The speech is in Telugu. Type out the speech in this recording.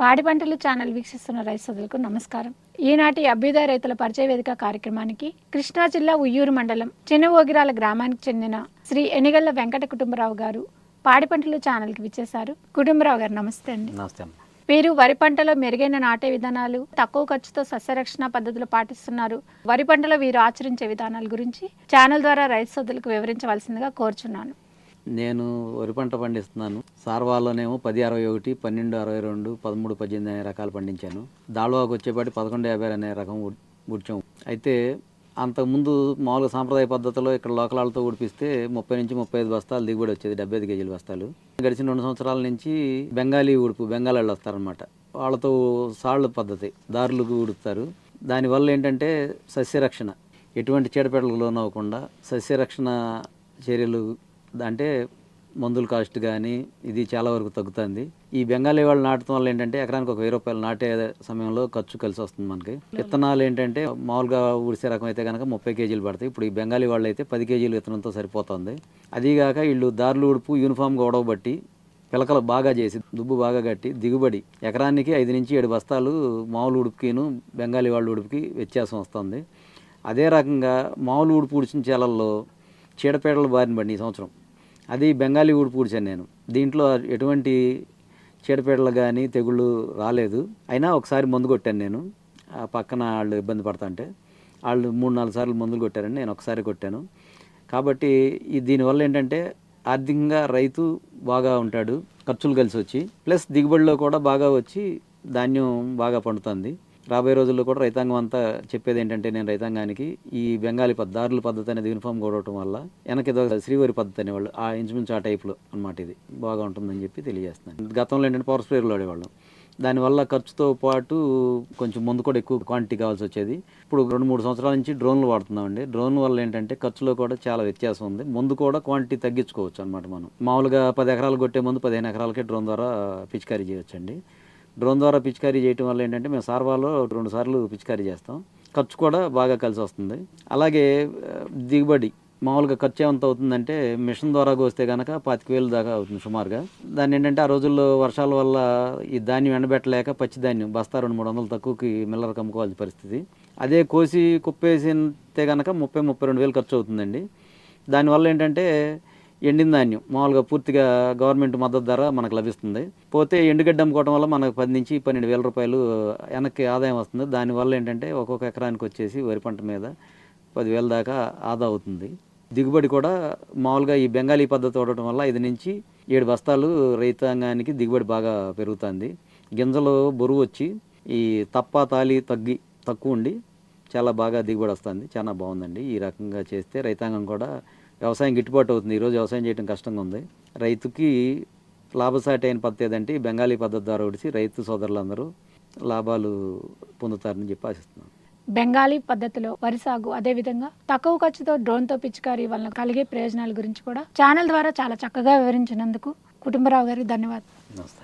పాడి పంటలు ఛానల్ వీక్షిస్తున్న రైతు సోదరులకు నమస్కారం. ఈనాటి అభ్యుదయ రైతుల పరిచయ వేదిక కార్యక్రమానికి కృష్ణా జిల్లా ఉయ్యూరు మండలం చిన్న ఓగిరాల గ్రామానికి చెందిన శ్రీ ఎనిగళ్ళ వెంకట కుటుంబరావు గారు పాడి పంటలు ఛానల్కి విచ్చేశారు. కుటుంబరావు గారు నమస్తే అండి. నమస్తే వీరు వరి పంటలో మెరుగైన నాటే విధానాలు తక్కువ ఖర్చుతో సస్యరక్షణ పద్ధతులు పాటిస్తున్నారు. వరి పంటలో వీరు ఆచరించే విధానాల గురించి ఛానల్ ద్వారా రైతు సోదరులకు వివరించవలసిందిగా కోరుచున్నాను. నేను వరి పంట పండిస్తున్నాను. సార్వాలోనేమో పది అరవై ఒకటి పన్నెండు అరవై రెండు పదమూడు పద్దెనిమిది అనే రకాలు పండించాను. దాళ్వాకు వచ్చేపాటి పదకొండు యాభై అనే రకం ఉడ్- అయితే అంతకుముందు మామూలుగా సాంప్రదాయ పద్ధతిలో ఇక్కడ లోకలాలతో ఉడిపిస్తే ముప్పై నుంచి ముప్పై ఐదు బస్తాలు దిగుబడి వచ్చేది డెబ్బై ఐదు కేజీల బస్తాలు. గడిచిన రెండు సంవత్సరాల నుంచి బెంగాలీ ఉడుపు బెంగాల్ వాళ్ళు వస్తారనమాట వాళ్ళతో సాళ్ళు పద్ధతి దారులకు ఉడుపుతారు దానివల్ల ఏంటంటే సస్యరక్షణ ఎటువంటి చీడపేటలకు లోనవ్వకుండా సస్యరక్షణ చర్యలు అంటే మందుల కాస్ట్ కానీ ఇది చాలా వరకు తగ్గుతుంది. ఈ బెంగాలీ వాళ్ళు నాటడం వల్ల ఏంటంటే ఎకరానికి ఒక వెయ్యి రూపాయలు నాటే సమయంలో ఖర్చు కలిసి వస్తుంది మనకి. విత్తనాలు ఏంటంటే మామూలుగా ఊడిసే రకం అయితే కనుక ముప్పై కేజీలు పడతాయి. ఇప్పుడు ఈ బెంగాలీ వాళ్ళు అయితే పది కేజీలు విత్తనంతో సరిపోతుంది. అదీగాక వీళ్ళు దారులు ఉడుపు యూనిఫామ్గా ఉడవబట్టి పిలకలు బాగా చేసి దుబ్బు బాగా కట్టి దిగుబడి ఎకరానికి ఐదు నుంచి ఏడు బస్తాలు మామూలు ఉడుపుకిను బెంగాలీ వాళ్ళ ఉడుపుకి వ్యత్యాసం వస్తుంది. అదే రకంగా మామూలు ఉడుపు ఉడిచిన చేలల్లో చీడపీడలు బారిన పడి ఈ సంవత్సరం. అది బెంగాలీ ఊడి పూడ్చాను నేను. దీంట్లో ఎటువంటి చీడపీడలు కానీ తెగుళ్ళు రాలేదు. అయినా ఒకసారి మందు కొట్టాను నేను. ఆ పక్కన వాళ్ళు ఇబ్బంది పడుతుంటే వాళ్ళు మూడు నాలుగు సార్లు మందులు కొట్టారని నేను ఒకసారి కొట్టాను. కాబట్టి ఈ దీనివల్ల ఏంటంటే ఆర్థికంగా రైతు బాగా ఉంటాడు ఖర్చులు కలిసి వచ్చి ప్లస్ దిగుబడిలో కూడా బాగా వచ్చి ధాన్యం బాగా పండుతుంది. రాబోయే రోజుల్లో కూడా రైతాంగం అంతా చెప్పేది ఏంటంటే నేను రైతాంగానికి ఈ బెంగాలీ పద్ధతి దారుల పద్ధతి అనేది యూనిఫామ్ కూడవటం వల్ల వెనక ఏదో శ్రీవారి పద్ధతి అనేవాళ్ళు ఆ ఇంచుమించు ఆ టైప్లో అనమాట ఇది. బాగా ఉంటుందని చెప్పి తెలియజేస్తున్నాను. గతంలో ఏంటంటే పవర్ స్ప్రేయర్లు ఆడేవాళ్ళం దానివల్ల ఖర్చుతో పాటు కొంచెం ముందు కూడా ఎక్కువ క్వాంటిటీ కావాల్సి వచ్చేది. ఇప్పుడు రెండు మూడు సంవత్సరాల నుంచి డ్రోన్లు వాడుతున్నామండి. డ్రోన్ వల్ల ఏంటంటే ఖర్చులో కూడా చాలా వ్యత్యాసం ఉంది. ముందు కూడా క్వాంటిటీ తగ్గించుకోవచ్చు అనమాట మనం. మామూలుగా పది ఎకరాలు కొట్టే ముందు పదిహేను ఎకరాలకే డ్రోన్ ద్వారా పిచికారీ చేయొచ్చండి. డ్రోన్ ద్వారా పిచికారీ చేయటం వల్ల ఏంటంటే మేము సార్వాలో రెండు సార్లు పిచికారీ చేస్తాం. ఖర్చు కూడా బాగా కలిసి వస్తుంది. అలాగే దిగుబడి మామూలుగా ఖర్చు ఎంత అవుతుందంటే మిషన్ ద్వారా కోస్తే కనుక పాతిక వేలు దాకా అవుతుంది సుమారుగా. దాన్ని ఏంటంటే ఆ రోజుల్లో వర్షాల వల్ల ఈ ధాన్యం ఎండబెట్టలేక పచ్చి ధాన్యం బస్తా రెండు మూడు వందలు తక్కువకి మిల్లర్ కమ్ముకోవాల్సిన పరిస్థితి. అదే కోసి కుప్పేసితే కనుక ముప్పై ముప్పై రెండు వేలు ఖర్చు అవుతుందండి. దానివల్ల ఏంటంటే ఎండిన ధాన్యం. మామూలుగా పూర్తిగా గవర్నమెంట్ మద్దతు ధర మనకు లభిస్తుంది. పోతే ఎండుగడ్డ అమ్ముకోవడం వల్ల మనకు పది నుంచి పన్నెండు వేల రూపాయలు వెనక్కి ఆదాయం వస్తుంది. దానివల్ల ఏంటంటే ఒక్కొక్క ఎకరానికి వచ్చేసి వరి పంట మీద పదివేల దాకా ఆదా అవుతుంది. దిగుబడి కూడా మామూలుగా ఈ బెంగాలీ పద్ధతి ఉండటం వల్ల ఐదు నుంచి ఏడు బస్తాలు రైతాంగానికి దిగుబడి బాగా పెరుగుతుంది. గింజలు బరువు వచ్చి ఈ తప్ప తాలి తగ్గి తక్కువ ఉండి చాలా బాగా దిగుబడి వస్తుంది. చాలా బాగుందండి. ఈ రకంగా చేస్తే రైతాంగం కూడా వ్యవసాయం గిట్టుబాటు అవుతుంది. ఈరోజు వ్యవసాయం చేయడం కష్టంగా ఉంది. రైతుకి లాభసాటి అయిన పద్ధతి ఏదంటే బెంగాలీ పద్ధతి ద్వారా ఉడిచి రైతు సోదరులందరూ లాభాలు పొందుతారని చెప్పి ఆశిస్తున్నాను. బెంగాలీ పద్ధతిలో వరి సాగు అదేవిధంగా తక్కువ ఖర్చుతో డ్రోన్తో పిచికారీ వలన కలిగే ప్రయోజనాల గురించి కూడా ఛానల్ ద్వారా చాలా చక్కగా వివరించినందుకు కుటుంబరావు గారికి ధన్యవాదాలు. నమస్తే.